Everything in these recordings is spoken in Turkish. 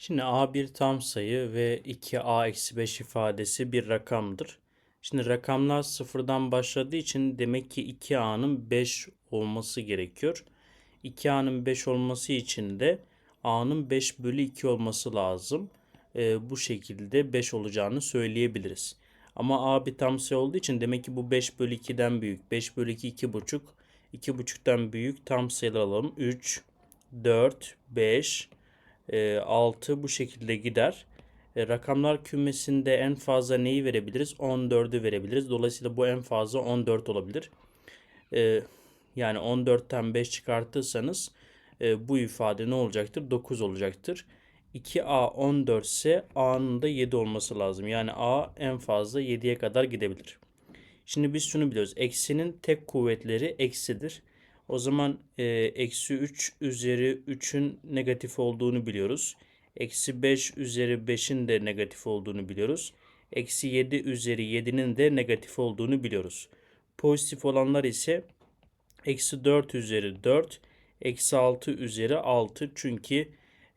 Şimdi a bir tam sayı ve 2a-5 ifadesi bir rakamdır. Şimdi rakamlar sıfırdan başladığı için demek ki 2a'nın 5 olması gerekiyor. 2a'nın 5 olması için de a'nın 5 bölü 2 olması lazım. Ee, bu şekilde 5 olacağını söyleyebiliriz. Ama a bir tam sayı olduğu için demek ki bu 5 bölü 2'den büyük. 5 bölü 2 2,5. 2,5'tan büyük tam sayılar alalım. 3, 4, 5, e, 6 bu şekilde gider. E, rakamlar kümesinde en fazla neyi verebiliriz? 14'ü verebiliriz. Dolayısıyla bu en fazla 14 olabilir. E, yani 14'ten 5 çıkartırsanız e, bu ifade ne olacaktır? 9 olacaktır. 2a 14 ise a'nın da 7 olması lazım. Yani a en fazla 7'ye kadar gidebilir. Şimdi biz şunu biliyoruz. Eksinin tek kuvvetleri eksidir. O zaman e, eksi 3 üzeri 3'ün negatif olduğunu biliyoruz. Eksi 5 üzeri 5'in de negatif olduğunu biliyoruz. Eksi 7 üzeri 7'nin de negatif olduğunu biliyoruz. Pozitif olanlar ise eksi 4 üzeri 4, eksi 6 üzeri 6. Çünkü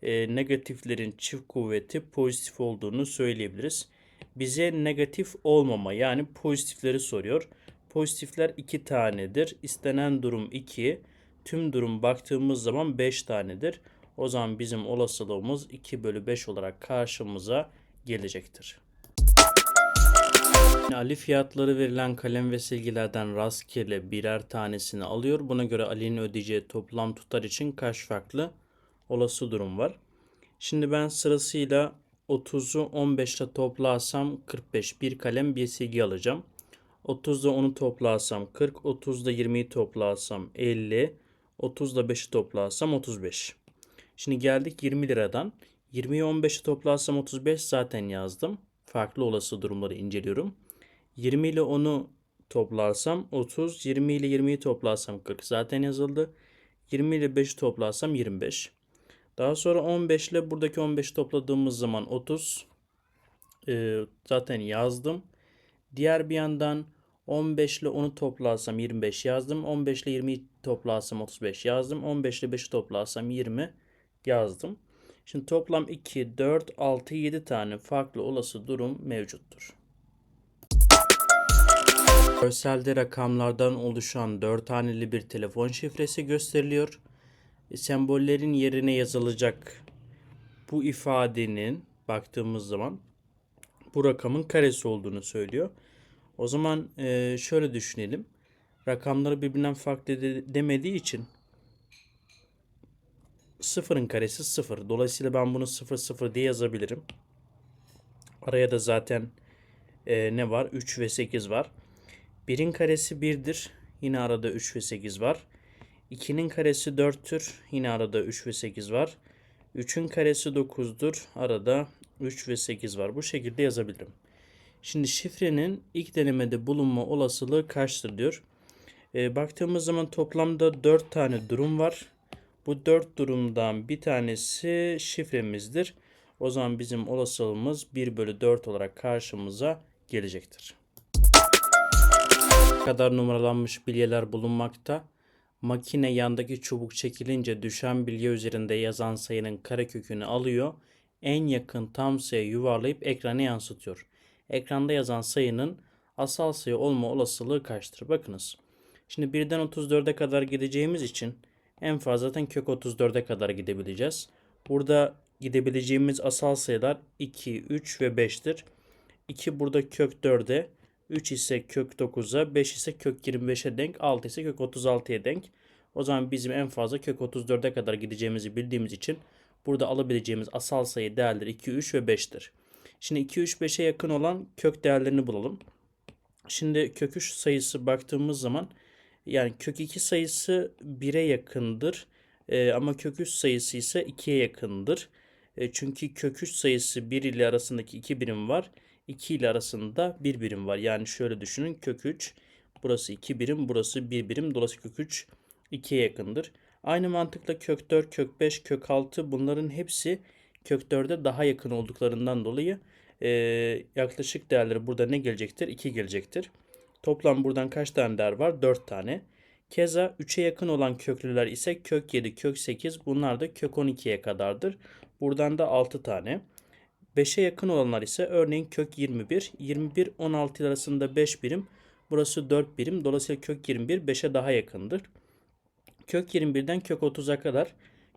e, negatiflerin çift kuvveti pozitif olduğunu söyleyebiliriz. Bize negatif olmama yani pozitifleri soruyor. Pozitifler 2 tanedir. İstenen durum 2. Tüm durum baktığımız zaman 5 tanedir. O zaman bizim olasılığımız 2 bölü 5 olarak karşımıza gelecektir. Ali fiyatları verilen kalem ve silgilerden rastgele birer tanesini alıyor. Buna göre Ali'nin ödeyeceği toplam tutar için kaç farklı olası durum var? Şimdi ben sırasıyla 30'u 15 ile toplarsam 45 bir kalem bir silgi alacağım. 30'da 10'u toplarsam 40, 30'da 20'yi toplarsam 50, 30'da 5'i toplarsam 35. Şimdi geldik 20 liradan. 20'yi 15'i toplarsam 35 zaten yazdım. Farklı olası durumları inceliyorum. 20 ile 10'u toplarsam 30, 20 ile 20'yi toplarsam 40 zaten yazıldı. 20 ile 5'i toplarsam 25. Daha sonra 15 ile buradaki 15 topladığımız zaman 30 ee, zaten yazdım. Diğer bir yandan 15 ile 10'u toplarsam 25 yazdım. 15 ile 20'yi toplarsam 35 yazdım. 15 ile 5'i toplarsam 20 yazdım. Şimdi toplam 2, 4, 6, 7 tane farklı olası durum mevcuttur. Görselde rakamlardan oluşan 4 haneli bir telefon şifresi gösteriliyor. Sembollerin yerine yazılacak bu ifadenin baktığımız zaman bu rakamın karesi olduğunu söylüyor. O zaman e, şöyle düşünelim. Rakamları birbirinden farklı de, demediği için sıfırın karesi sıfır. Dolayısıyla ben bunu sıfır sıfır diye yazabilirim. Araya da zaten e, ne var? 3 ve 8 var. 1'in karesi 1'dir. Yine arada 3 ve 8 var. 2'nin karesi 4'tür. Yine arada 3 ve 8 var. 3'ün karesi 9'dur. Arada 3 ve 8 var. Bu şekilde yazabilirim. Şimdi şifrenin ilk denemede bulunma olasılığı kaçtır diyor. E, baktığımız zaman toplamda 4 tane durum var. Bu 4 durumdan bir tanesi şifremizdir. O zaman bizim olasılığımız 1 bölü 4 olarak karşımıza gelecektir. kadar numaralanmış bilyeler bulunmakta. Makine yandaki çubuk çekilince düşen bilye üzerinde yazan sayının karekökünü alıyor. En yakın tam sayı yuvarlayıp ekrana yansıtıyor ekranda yazan sayının asal sayı olma olasılığı kaçtır? Bakınız. Şimdi 1'den 34'e kadar gideceğimiz için en fazla zaten kök 34'e kadar gidebileceğiz. Burada gidebileceğimiz asal sayılar 2, 3 ve 5'tir. 2 burada kök 4'e, 3 ise kök 9'a, 5 ise kök 25'e denk, 6 ise kök 36'ya denk. O zaman bizim en fazla kök 34'e kadar gideceğimizi bildiğimiz için burada alabileceğimiz asal sayı değerleri 2, 3 ve 5'tir. Şimdi 2, 3, 5'e yakın olan kök değerlerini bulalım. Şimdi kök 3 sayısı baktığımız zaman yani kök 2 sayısı 1'e yakındır. E, ama kök 3 sayısı ise 2'ye yakındır. E, çünkü kök 3 sayısı 1 ile arasındaki 2 birim var. 2 ile arasında 1 birim var. Yani şöyle düşünün kök 3 burası 2 birim burası 1 birim. Dolayısıyla kök 3 2'ye yakındır. Aynı mantıkla kök 4, kök 5, kök 6 bunların hepsi kök 4'e daha yakın olduklarından dolayı e, yaklaşık değerleri burada ne gelecektir? 2 gelecektir. Toplam buradan kaç tane değer var? 4 tane. Keza 3'e yakın olan köklüler ise kök 7, kök 8 bunlar da kök 12'ye kadardır. Buradan da 6 tane. 5'e yakın olanlar ise örneğin kök 21. 21 16 arasında 5 birim. Burası 4 birim. Dolayısıyla kök 21 5'e daha yakındır. Kök 21'den kök 30'a kadar.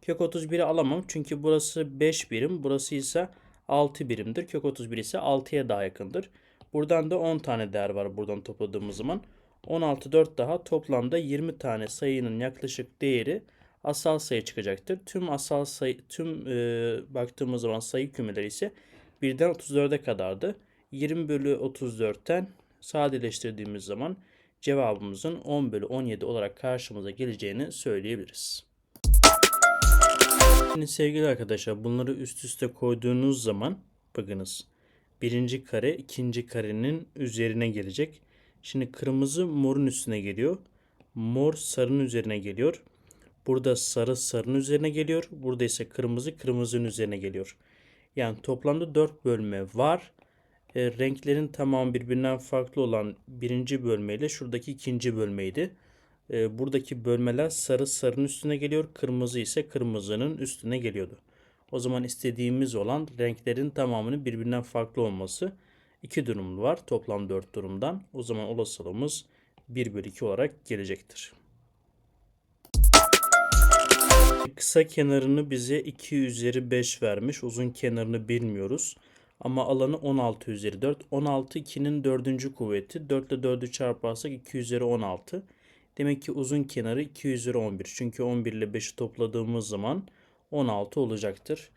Kök 31'i alamam çünkü burası 5 birim. Burası ise 6 birimdir. Kök 31 ise 6'ya daha yakındır. Buradan da 10 tane değer var buradan topladığımız zaman. 16 4 daha toplamda 20 tane sayının yaklaşık değeri asal sayı çıkacaktır. Tüm asal sayı tüm e, baktığımız zaman sayı kümeleri ise 1'den 34'e kadardı. 20 bölü 34'ten sadeleştirdiğimiz zaman cevabımızın 10 bölü 17 olarak karşımıza geleceğini söyleyebiliriz. Şimdi sevgili arkadaşlar bunları üst üste koyduğunuz zaman bakınız birinci kare ikinci karenin üzerine gelecek. Şimdi kırmızı morun üstüne geliyor. Mor sarının üzerine geliyor. Burada sarı sarının üzerine geliyor. Burada ise kırmızı kırmızının üzerine geliyor. Yani toplamda 4 bölme var. E, renklerin tamamı birbirinden farklı olan birinci bölmeyle şuradaki ikinci bölmeydi. E, buradaki bölmeler sarı sarının üstüne geliyor. Kırmızı ise kırmızının üstüne geliyordu. O zaman istediğimiz olan renklerin tamamının birbirinden farklı olması. iki durum var. Toplam 4 durumdan. O zaman olasılığımız 1 bölü 2 olarak gelecektir. Kısa kenarını bize 2 üzeri 5 vermiş. Uzun kenarını bilmiyoruz. Ama alanı 16 üzeri 4. 16 2'nin 4. kuvveti. 4 ile 4'ü çarparsak 2 üzeri 16. Demek ki uzun kenarı 2 üzeri 11. Çünkü 11 ile 5'i topladığımız zaman 16 olacaktır.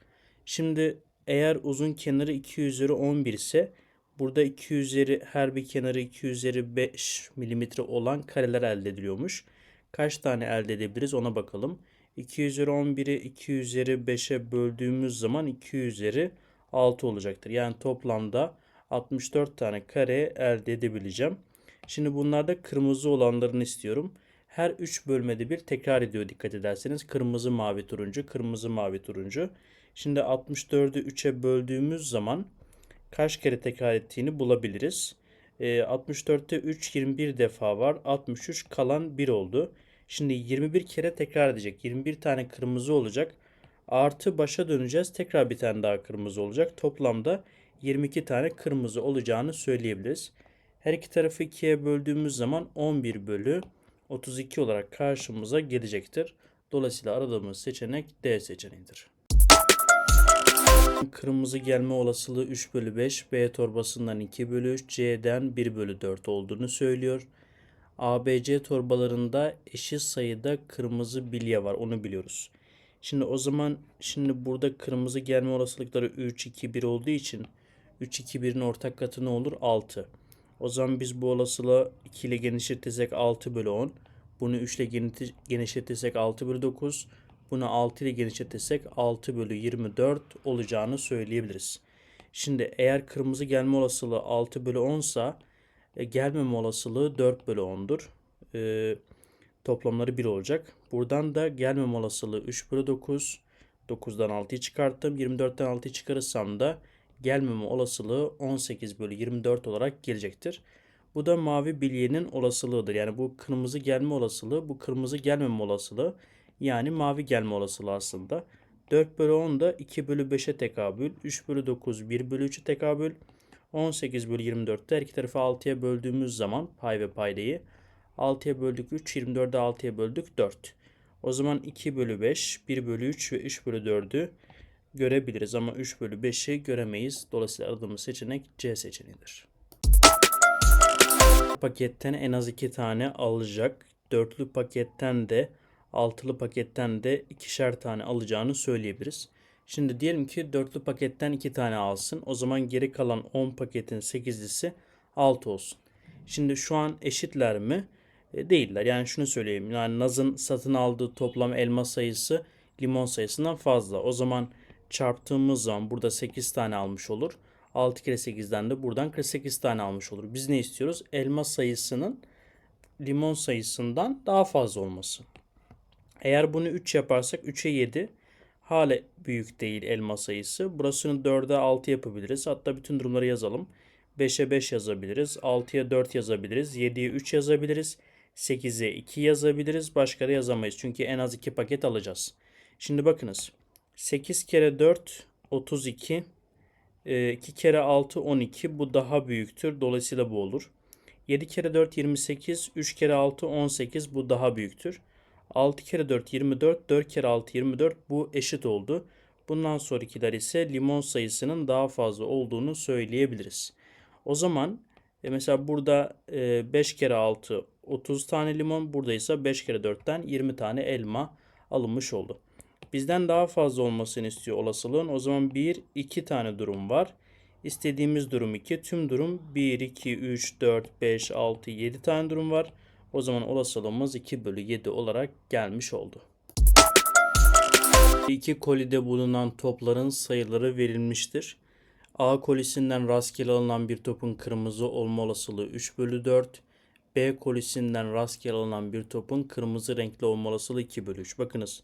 Şimdi eğer uzun kenarı 2 üzeri 11 ise burada 2 üzeri her bir kenarı 2 üzeri 5 milimetre olan kareler elde ediliyormuş. Kaç tane elde edebiliriz ona bakalım. 2 üzeri 11'i 2 üzeri 5'e böldüğümüz zaman 2 üzeri 6 olacaktır. Yani toplamda 64 tane kare elde edebileceğim. Şimdi bunlarda kırmızı olanlarını istiyorum. Her 3 bölmede bir tekrar ediyor dikkat ederseniz. Kırmızı, mavi, turuncu, kırmızı, mavi, turuncu. Şimdi 64'ü 3'e böldüğümüz zaman kaç kere tekrar ettiğini bulabiliriz. E, 64'te 3 21 defa var. 63 kalan 1 oldu. Şimdi 21 kere tekrar edecek. 21 tane kırmızı olacak. Artı başa döneceğiz. Tekrar bir tane daha kırmızı olacak. Toplamda 22 tane kırmızı olacağını söyleyebiliriz. Her iki tarafı 2'ye böldüğümüz zaman 11 bölü 32 olarak karşımıza gelecektir. Dolayısıyla aradığımız seçenek D seçeneğidir. Kırmızı gelme olasılığı 3 bölü 5, B torbasından 2 bölü 3, C'den 1 bölü 4 olduğunu söylüyor. ABC torbalarında eşit sayıda kırmızı bilye var onu biliyoruz. Şimdi o zaman şimdi burada kırmızı gelme olasılıkları 3, 2, 1 olduğu için 3, 2, 1'in ortak katı ne olur? 6. O zaman biz bu olasılığı 2 ile genişletirsek 6 bölü 10. Bunu 3 ile genişletirsek 6 bölü 9. Bunu 6 ile genişletirsek 6 bölü 24 olacağını söyleyebiliriz. Şimdi eğer kırmızı gelme olasılığı 6 bölü 10 sa e, gelmeme olasılığı 4 bölü 10'dur. E, toplamları 1 olacak. Buradan da gelmeme olasılığı 3 bölü 9. 9'dan 6'yı çıkarttım. 24'ten 6'yı çıkarırsam da gelmeme olasılığı 18 bölü 24 olarak gelecektir. Bu da mavi bilyenin olasılığıdır. Yani bu kırmızı gelme olasılığı, bu kırmızı gelmeme olasılığı. Yani mavi gelme olasılığı aslında. 4 bölü 10 da 2 bölü 5'e tekabül. 3 bölü 9 1 bölü 3'e tekabül. 18 bölü 24'te her iki tarafı 6'ya böldüğümüz zaman pay ve paydayı 6'ya böldük 3, 24'de 6'ya böldük 4. O zaman 2 bölü 5, 1 bölü 3 ve 3 bölü 4'ü görebiliriz ama 3 bölü 5'i göremeyiz. Dolayısıyla aradığımız seçenek C seçeneğidir. Paketten en az 2 tane alacak. Dörtlü paketten de altılı paketten de ikişer tane alacağını söyleyebiliriz. Şimdi diyelim ki dörtlü paketten 2 tane alsın. O zaman geri kalan 10 paketin 8'lisi 6 olsun. Şimdi şu an eşitler mi? E, değiller. Yani şunu söyleyeyim. Yani Naz'ın satın aldığı toplam elma sayısı limon sayısından fazla. O zaman çarptığımız zaman burada 8 tane almış olur. 6 kere 8'den de buradan 48 tane almış olur. Biz ne istiyoruz? Elma sayısının limon sayısından daha fazla olması. Eğer bunu 3 yaparsak 3'e 7 hala büyük değil elma sayısı. Burasını 4'e 6 yapabiliriz. Hatta bütün durumları yazalım. 5'e 5 yazabiliriz. 6'ya 4 yazabiliriz. 7'ye 3 yazabiliriz. 8'e 2 yazabiliriz. Başka da yazamayız. Çünkü en az 2 paket alacağız. Şimdi bakınız. 8 kere 4 32. 2 kere 6 12. Bu daha büyüktür. Dolayısıyla bu olur. 7 kere 4 28. 3 kere 6 18. Bu daha büyüktür. 6 kere 4 24. 4 kere 6 24. Bu eşit oldu. Bundan sonrakiler ise limon sayısının daha fazla olduğunu söyleyebiliriz. O zaman e, mesela burada e, 5 kere 6 30 tane limon. Burada ise 5 kere 4'ten 20 tane elma alınmış oldu. Bizden daha fazla olmasını istiyor olasılığın. O zaman 1, 2 tane durum var. İstediğimiz durum 2. Tüm durum 1, 2, 3, 4, 5, 6, 7 tane durum var. O zaman olasılığımız 2 bölü 7 olarak gelmiş oldu. İki kolide bulunan topların sayıları verilmiştir. A kolisinden rastgele alınan bir topun kırmızı olma olasılığı 3 bölü 4. B kolisinden rastgele alınan bir topun kırmızı renkli olma olasılığı 2 bölü 3. Bakınız.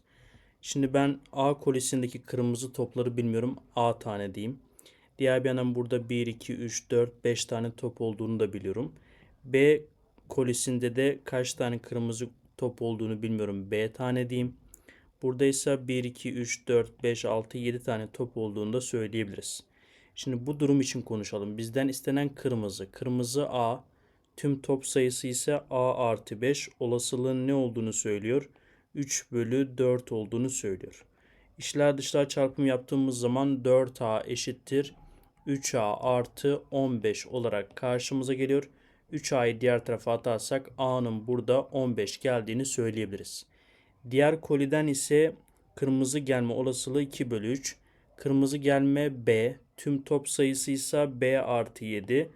Şimdi ben A kolisindeki kırmızı topları bilmiyorum. A tane diyeyim. Diğer bir yandan burada 1, 2, 3, 4, 5 tane top olduğunu da biliyorum. B kolisinde de kaç tane kırmızı top olduğunu bilmiyorum. B tane diyeyim. Burada ise 1, 2, 3, 4, 5, 6, 7 tane top olduğunu da söyleyebiliriz. Şimdi bu durum için konuşalım. Bizden istenen kırmızı. Kırmızı A. Tüm top sayısı ise A artı 5. Olasılığın ne olduğunu söylüyor? 3 bölü 4 olduğunu söylüyor. İşler dışlar çarpımı yaptığımız zaman 4A eşittir 3A artı 15 olarak karşımıza geliyor. 3A'yı diğer tarafa atarsak A'nın burada 15 geldiğini söyleyebiliriz. Diğer koliden ise kırmızı gelme olasılığı 2 bölü 3. Kırmızı gelme B. Tüm top sayısı ise B artı 7.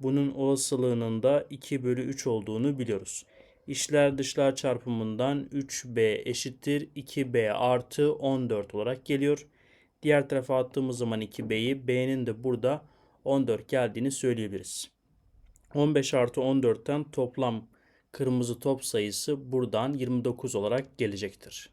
Bunun olasılığının da 2 bölü 3 olduğunu biliyoruz. İşler dışlar çarpımından 3B eşittir 2B artı 14 olarak geliyor. Diğer tarafa attığımız zaman 2B'yi B'nin de burada 14 geldiğini söyleyebiliriz. 15 artı 14'ten toplam kırmızı top sayısı buradan 29 olarak gelecektir.